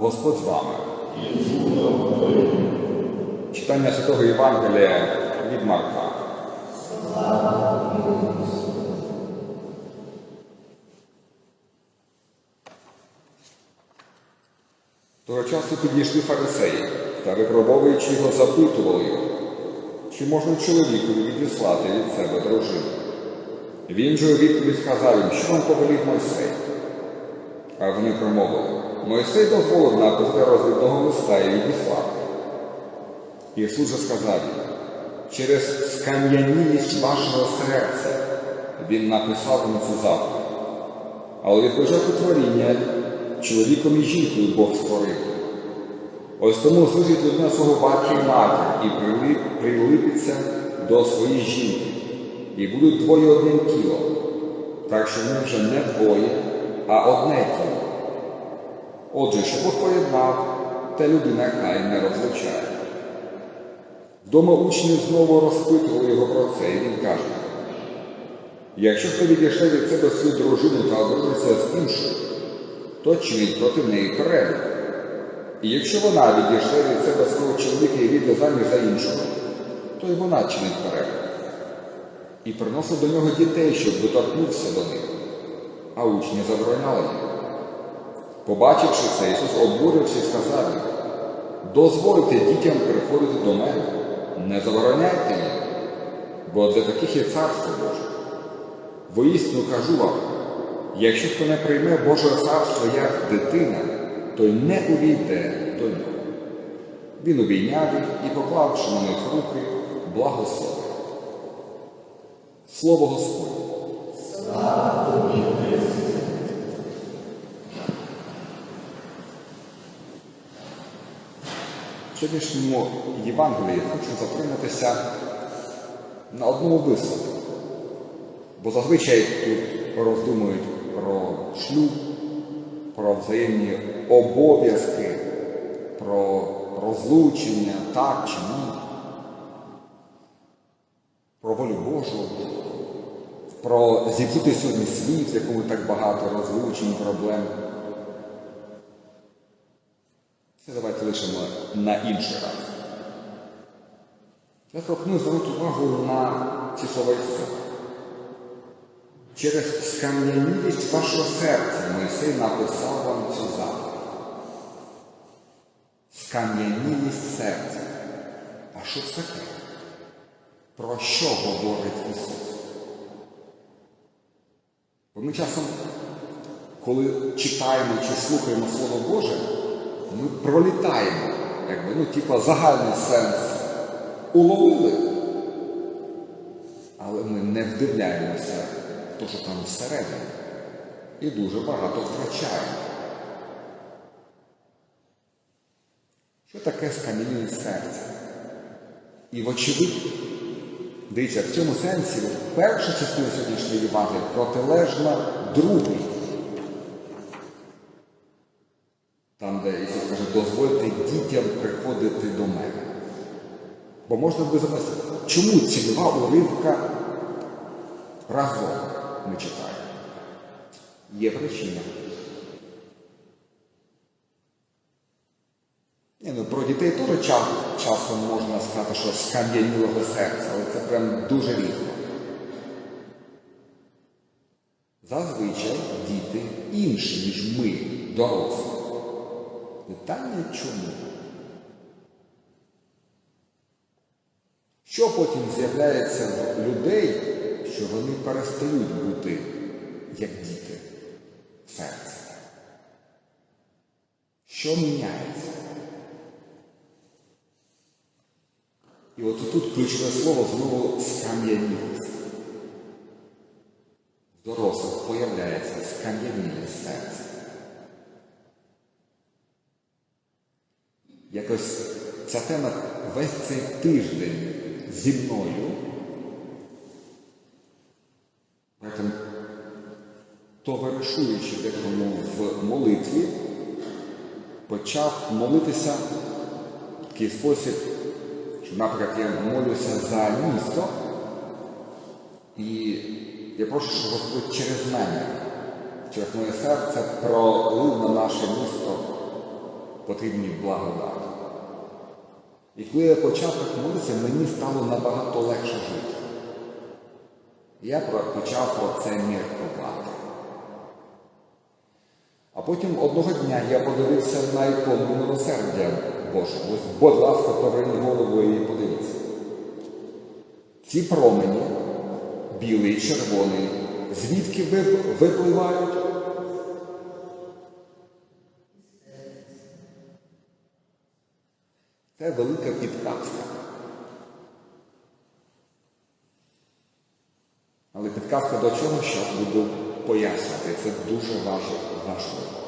Господь з вами. Читання Святого Євангелія від Марка. Того часу підійшли фарисеї та, випробовуючи його, запитували чи можна чоловікові відіслати від себе дружину. Він же у відповідь сказав їм, що вам повелів Мойсей. А вони промовили, Мойсей дозволив написати розвідного листа і відіслати. Ісус же сказав через скам'янілість вашого серця Він написав вам цю заповідь. Але від початку творіння чоловіком і жінкою Бог створив. Ось тому служить людина свого батька і матір і прилип, прилипиться до своєї жінки, і будуть двоє одним тілом, так що вони вже не двоє, а одне тіло. Отже, що Бог поєднав, те людина хай не розлучає. Вдома учні знову розпитували його про це, і він каже, якщо хто відійшли від себе свою дружину та одружиться з іншою, то чинить проти неї перелік. І якщо вона відійшла від себе свого чоловіка і віде заміж за іншого, то й вона чинить перелік. І приносив до нього дітей, щоб доторкнувся до них, а учні забороняли їм. Побачивши це, Ісус обурився і сказав їм, дозвольте дітям приходити до мене, не забороняйте їм, бо для таких є царство Боже. Воістину кажу вам, якщо хто не прийме Боже царство як дитина, той не увійде до нього. Він обійняв їх і, поклавши на них руки, благословив. Слово Господнє. В сьогоднішньому Євангелії хочу затриматися на одному висновку. Бо зазвичай тут роздумують про шлюб, про взаємні обов'язки, про розлучення, так чи ні, про волю Божу, про зіб'їти сьогодні світ, в якому так багато розлучень, проблем. Давайте лишимо на інший раз. Я пропоную звернути увагу на ці слова Ісуса. Через скам'янілість вашого серця Мойсей написав вам цю заповідь. Скам'янілість серця. А що це таке? Про що говорить Ісус? Бо ми часом, коли читаємо чи слухаємо Слово Боже, ми пролітаємо, якби, ну, типа загальний сенс уловили, але ми не вдивляємося те, що там всередині, і дуже багато втрачаємо. Що таке скам'янілість серця? І вочевидь, дивіться, в цьому сенсі перша частина сьогоднішньої Євангелії протилежна другій. Там, де Ісус каже, дозвольте дітям приходити до мене. Бо можна би запитати, чому ці два уривка разом ми читаємо? Є причина. Ні, ну, Про дітей теж час, часом можна сказати, що скам'янілого серця, але це прям дуже рідко. Зазвичай діти інші, ніж ми, дорослі. Питання чому? Що потім з'являється в людей, що вони перестають бути як діти в серці? Що міняється? І от тут ключове слово знову скам'янілість. В дорослих появляється скам'янілість серця. Якось ця тема весь цей тиждень зі мною. Поэтому, товаришуючи декому в молитві, почав молитися в такий спосіб, що, наприклад, я молюся за місто, і я прошу, щоб Господь через мене, через моє серце пролив на наше місто потрібні благодаті. І коли я почав так молитися, мені стало набагато легше жити. Я почав про це міркувати. А потім одного дня я подивився на ікону милосердя Божого. Ось, будь ласка, поверніть голову і подивіться. Ці промені, білий червоний, звідки випливають? Велика підказка. Але підказка до чого, що буду пояснювати. Це дуже важливо.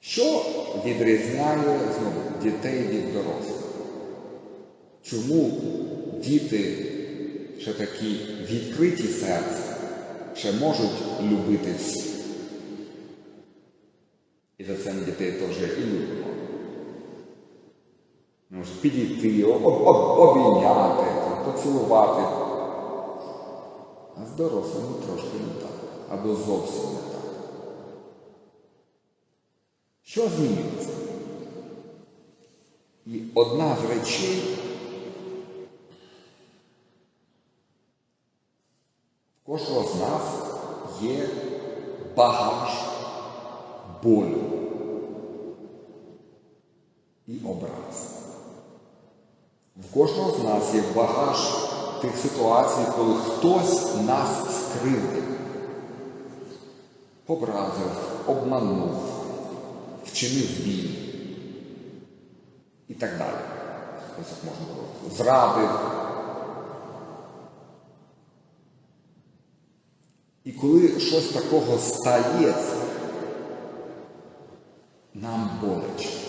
Що відрізняє знову дітей від дорослих? Чому діти ще такі відкриті серця, ще можуть любити всіх? І за це дітей теж і любимо. Може підійти, об, об, обійняти, поцілувати. А з дорослими трошки не так. Або зовсім не так. Що змінюється? І одна з речей в кожного з нас є багаж болю і образ. В кожного з нас є багаж тих ситуацій, коли хтось нас скривдив, образив, обманув, вчинив біль і так далі. Як можна було. Зрадив. І коли щось такого стається, нам боляче.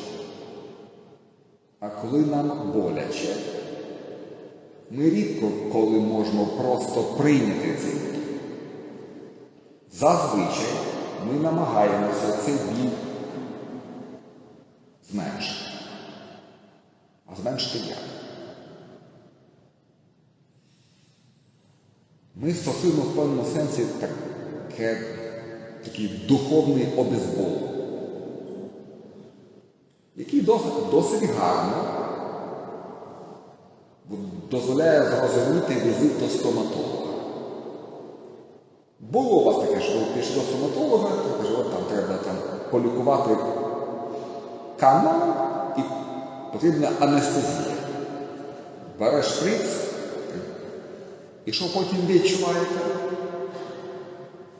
Коли нам боляче, ми рідко коли можемо просто прийняти цей біль. Зазвичай ми намагаємося цей біль зменшити. А зменшити як? Ми стосуємо в певному сенсі таке, такий духовний обезбол, який досить, гарно дозволяє зрозуміти візит до стоматолога. Було у вас таке, що ви пішли до стоматолога, і каже, от там треба там, полікувати канал і потрібна анестезія. Береш шприц, і що потім відчуваєте?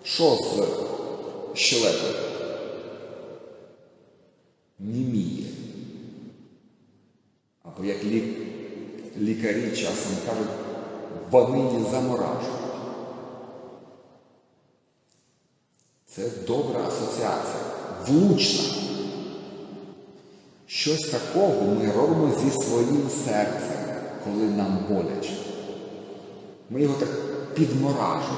Що з щелепою? Німіє. Або як лі... лікарі часом кажуть, вони її заморажують. Це добра асоціація, влучна. Щось такого ми робимо зі своїм серцем, коли нам боляче. Ми його так підморажуємо.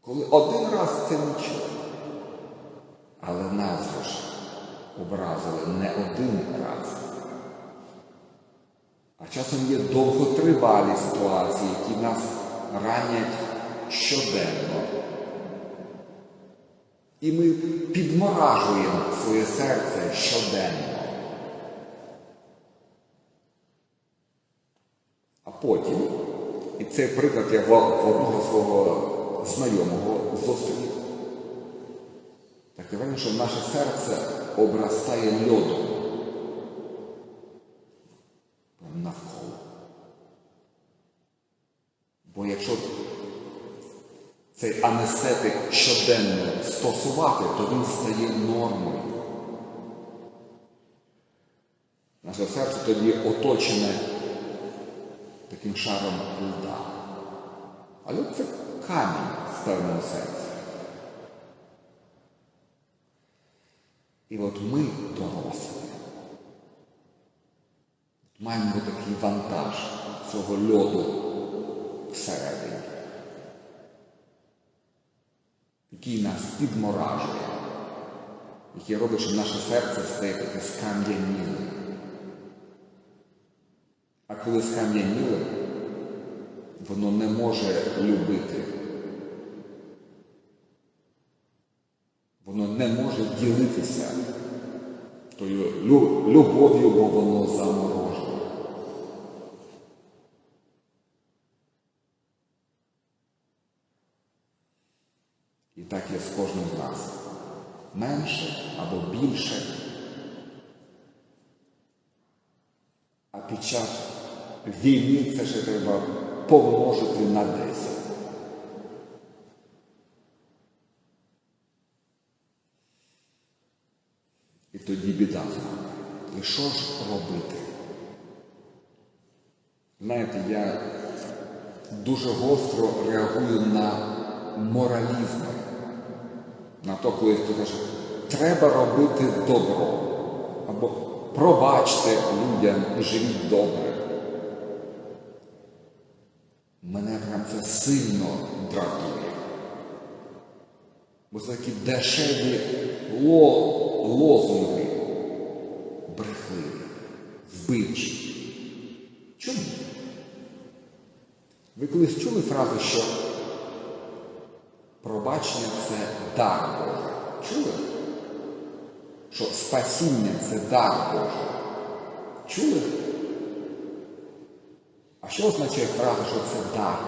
Коли один раз це нічого. Але нас же образили не один раз. А часом є довготривалі ситуації, які нас ранять щоденно. І ми підморажуємо своє серце щоденно. А потім, і цей приклад я в одного свого знайомого зустрів, таке враження, що наше серце обрастає льодом навколо. Бо якщо цей анестетик щоденно стосувати, то він стає нормою. Наше серце тоді оточене таким шаром льда. А льод це камінь в певному сенсі. І от ми дорослі. Маємо такий вантаж цього льоду всередині, який нас підморажує, який робить, щоб наше серце стає таке скам'янілим. А коли скам'яніле, воно не може любити. Воно не може такою лю- любов'ю, бо воно заморожене. Так є з кожним з нас. Менше або більше. А під час війни це ще треба помножити на 10. І тоді біда. І що ж робити? Знаєте, я дуже гостро реагую на моралізми. На то, коли хтось каже, треба робити добро. Або пробачте людям і живіть добре. Мене прям це сильно дратує. Бо це такі дешеві ло- лозунги, брехливі, вбивчі. Чому? Ви колись чули фразу, що пробачення це дар Божий? Чули? Що спасіння це дар Божий. Чули? А що означає фраза, що це дар?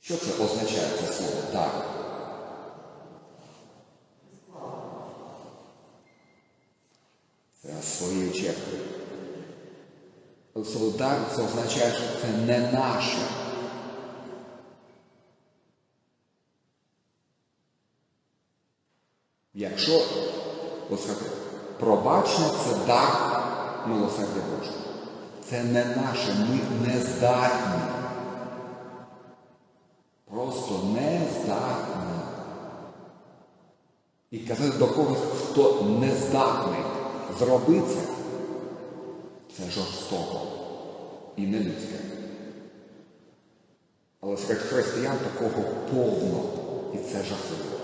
Що це означає це слово дар? Це своєю чергою. Слово дар це означає, що це не наше. Якщо ось пробачення це дар милосердя Божого. Це не наше, ми не здатні. Просто не здатні. І казати до когось, хто не здатний зробити це, це жорстоко і не людське. Але серед християн такого повно, і це жахливо.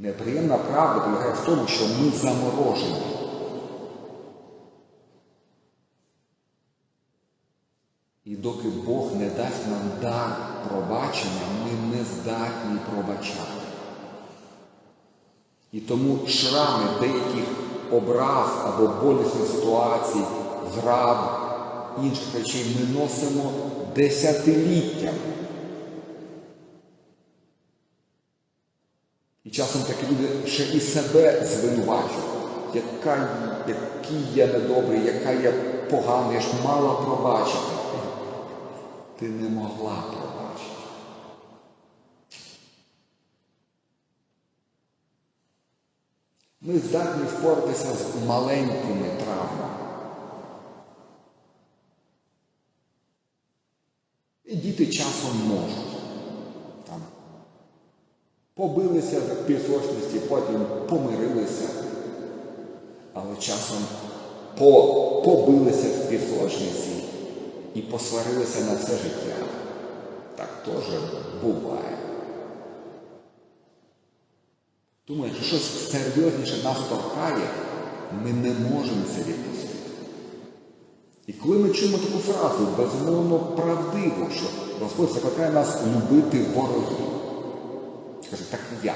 Неприємна правда полягає в тому, що ми заморожені. І доки Бог не дасть нам дар пробачення, ми не здатні пробачати. І тому шрами деяких образ або болісних ситуацій, зрад, інших речей ми носимо десятиліттями. І часом такі люди ще і себе звинувачують, яка, який я недобрий, яка я погана, я ж мала пробачити. Ти не могла пробачити. Ми здатні впоратися з маленькими травмами. І діти часом можуть. Побилися в пісочності, потім помирилися, але часом по, побилися в пісочниці і посварилися на все життя. Так теж буває. Тому, якщо щось серйозніше нас торкає, ми не можемо це відпустити. І коли ми чуємо таку фразу, безумовно правдиву, що Господь закликає нас любити ворогів. Скаже, так і я.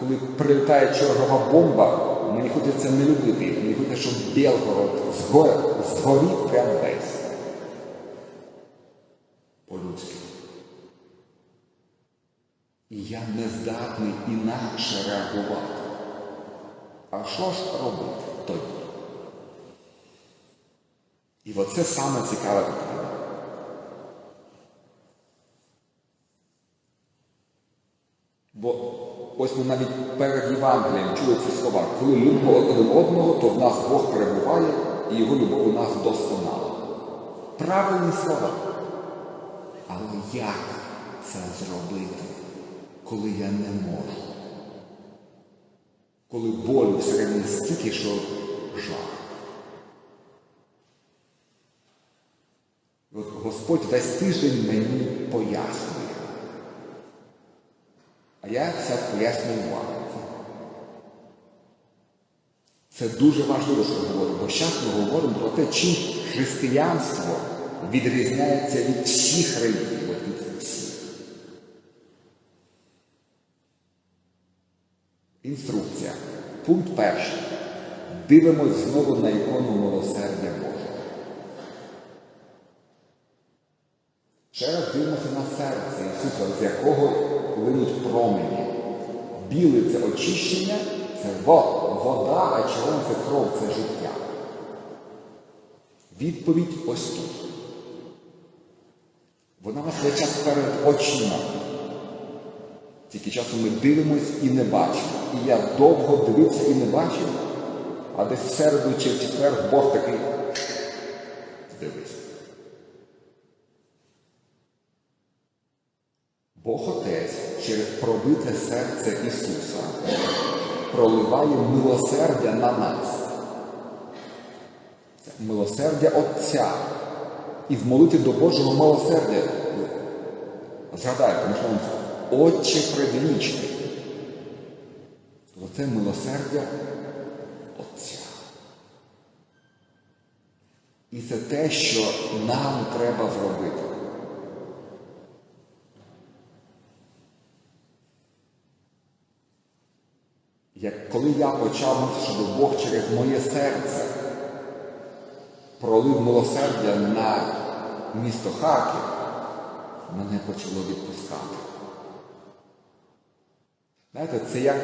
Коли прилітає чергова бомба, мені хочеться не любити мені хочеться, щоб Білгород згорів, згорів прямо весь. По-людськи. І я не здатний інакше реагувати. А що ж робити тоді? І оце саме цікаве питання. Бо ось ми навіть перед Євангелієм чули ці слова. Коли любимо один одного, то в нас Бог перебуває і його любов у нас досконала. Правильні слова. Але як це зробити, коли я не можу? Коли болю всередині стільки, що жах. От Господь весь тиждень мені пояснює. А я це пояснюю вам. Це дуже важливо, що ми говоримо, бо зараз ми говоримо про те, чим християнство відрізняється від всіх релігій. Інструкція. Пункт перший. Дивимось знову на ікону милосердя Божого. Ще раз дивимося на серце Ісуса, з якого линуть промені. Біле це очищення, це вода, а червоне це кров, це життя. Відповідь ось тут. Вона у нас час перед очима. Тільки часом ми дивимось і не бачимо. І я довго дивився і не бачив, а десь в середу чи в четвер Бог такий дивись. Бог Отець через пробите серце Ісуса проливає милосердя на нас. Це милосердя Отця. І в молитві до Божого милосердя. Згадайте, можливо, Отче предвічний. Оце милосердя Отця. І це те, що нам треба зробити. Як коли я почав щоб Бог через моє серце пролив милосердя на місто Харків, мене почало відпускати. Знаєте, це як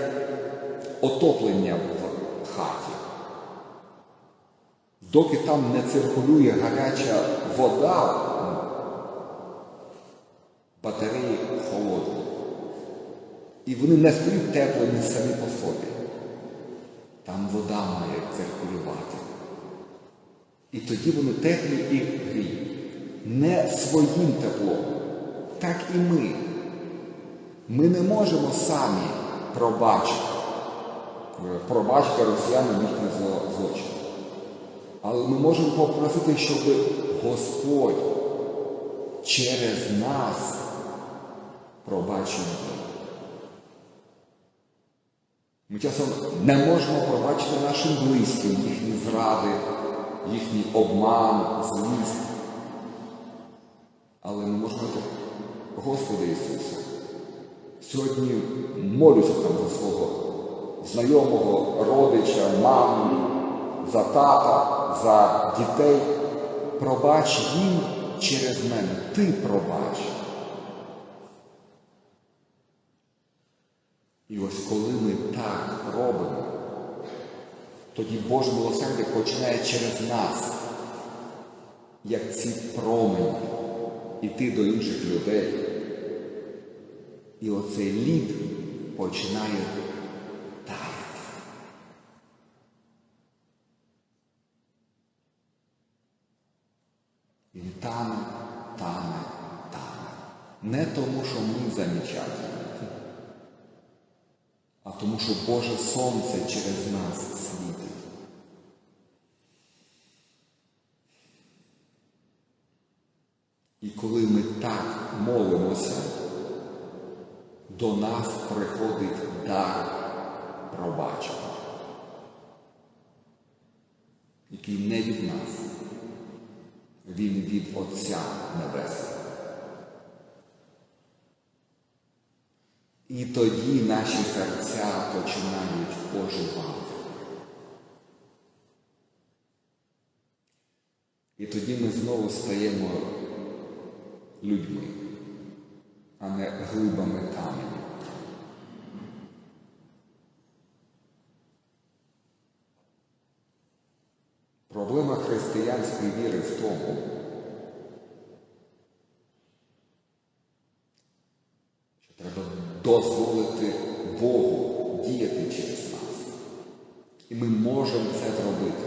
отоплення в хаті. Доки там не циркулює гаряча вода, батареї. І вони не стають теплими самі по собі. Там вода має циркулювати. І тоді вони теплі і гріють. Не своїм теплом, так і ми. Ми не можемо самі пробачити, пробачити росіянам їхні зло- злочини. Але ми можемо попросити, щоб Господь через нас пробачив їм. Ми часом не можемо пробачити нашим близьким їхні зради, їхній обман, злість. Але ми можемо так, Господи Ісусе, сьогодні молюся там за свого знайомого, родича, маму, за тата, за дітей. Пробач їм через мене. Ти пробач. І ось коли ми так робимо, тоді Боже милосердя починає через нас, як ці промені, іти до інших людей. І оцей лід починає таяти. Він тане, тане, тане. Не тому, що ми а тому, що Боже Сонце через нас світить. І коли ми так молимося, до нас приходить дар пробачення, який не від нас, він від Отця Небесного. І тоді наші серця починають оживати. І тоді ми знову стаємо людьми, а не глибами каменю. Проблема християнської віри в тому, що треба дозволити Богу діяти через нас. І ми можемо це зробити,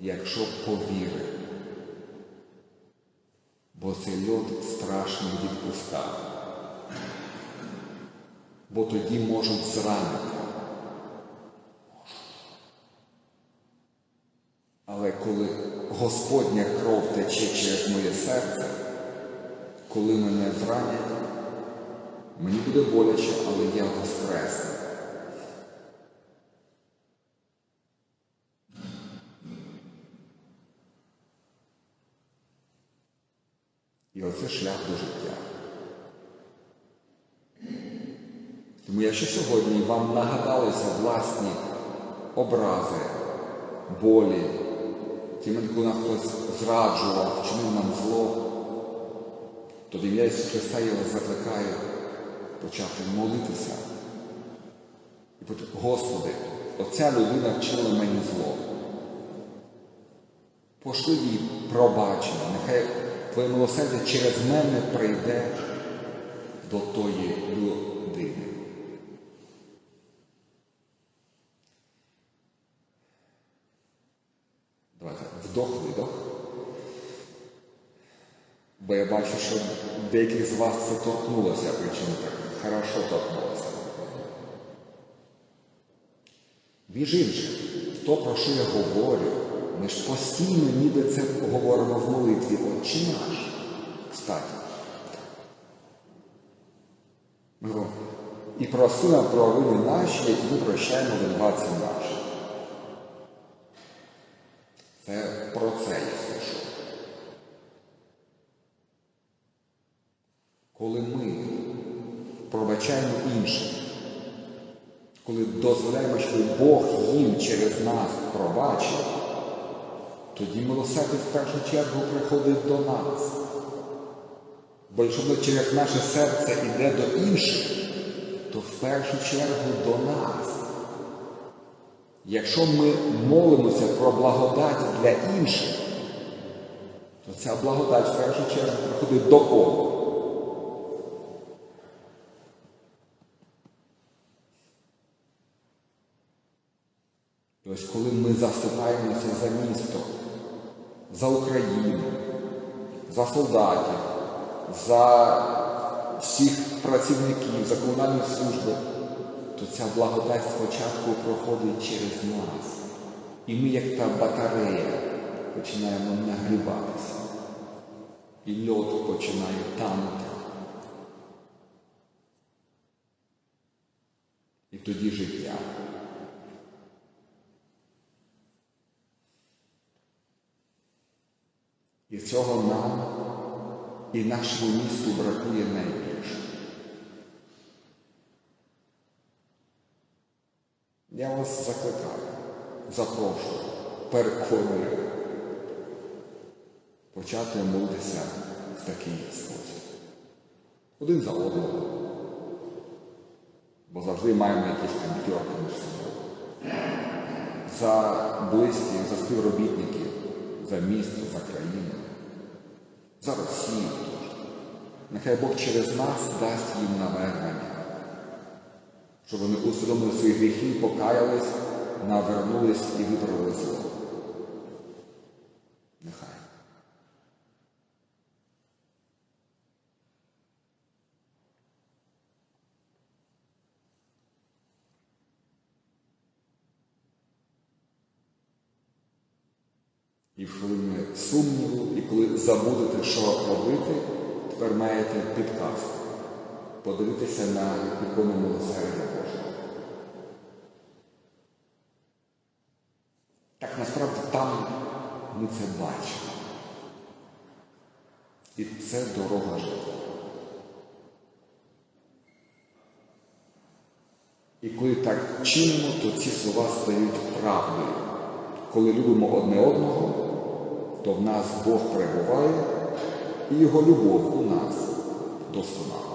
якщо повіримо. Бо цей льод страшно відпускати. Бо тоді можуть зранити. Але коли Господня кров тече через моє серце, коли мене зранять, мені буде боляче, але я воскресну. І оце шлях до життя. Тому якщо сьогодні вам нагадалися власні образи, болі, коли нам хтось зраджував, вчинив нам зло, то в ім'я Ісуса Христа я вас закликаю почати молитися. І почати, Господи, оця людина вчила мені зло. Пошли їй пробачення, нехай Твоє милосердя через мене прийде до тої людини. Давайте вдох-видох. Бо я бачу, що деяких з вас це торкнулося, причому так хорошо торкнулося. Між іншим, то, про що я говорю, ми ж постійно ніби це говоримо в молитві Отче наш. Кстати. Ми і прости нам провини наші, які ми прощаємо винуватцям нашим. Це про це я слышу. Коли ми пробачаємо іншим, коли дозволяємо, щоб Бог їм через нас пробачив, тоді милосердя в першу чергу приходить до нас. Бо якщо через наше серце йде до інших, то в першу чергу до нас. Якщо ми молимося про благодать для інших, то ця благодать в першу чергу приходить до кого? Коли ми заступаємося за місто, за Україну, за солдатів, за всіх працівників, за комунальні служби, то ця благодать спочатку проходить через нас. І ми, як та батарея, починаємо нагріватися. І льод починає танути. І тоді життя. І цього нам і нашому місту бракує найбільше. Я вас закликаю, запрошую, переконую почати молитися в такий спосіб. Один за одного. Бо завжди маємо якісь комп'ютерки між собою. За близьких, за співробітників, за місто, за країну, за Росію. Нехай Бог через нас дасть їм навернення щоб вони усвідомили свої гріхи, покаялись, навернулись і виправили зло. Нехай. І в хвилини сумніву, і коли забудете, що робити, тепер маєте підказку подивитися на ікону милосердя Божого. Так насправді там ми це бачимо. І це дорога життя. І коли так чинимо, то ці слова стають правдою. Коли любимо одне одного, то в нас Бог перебуває, і Його любов у нас досконала.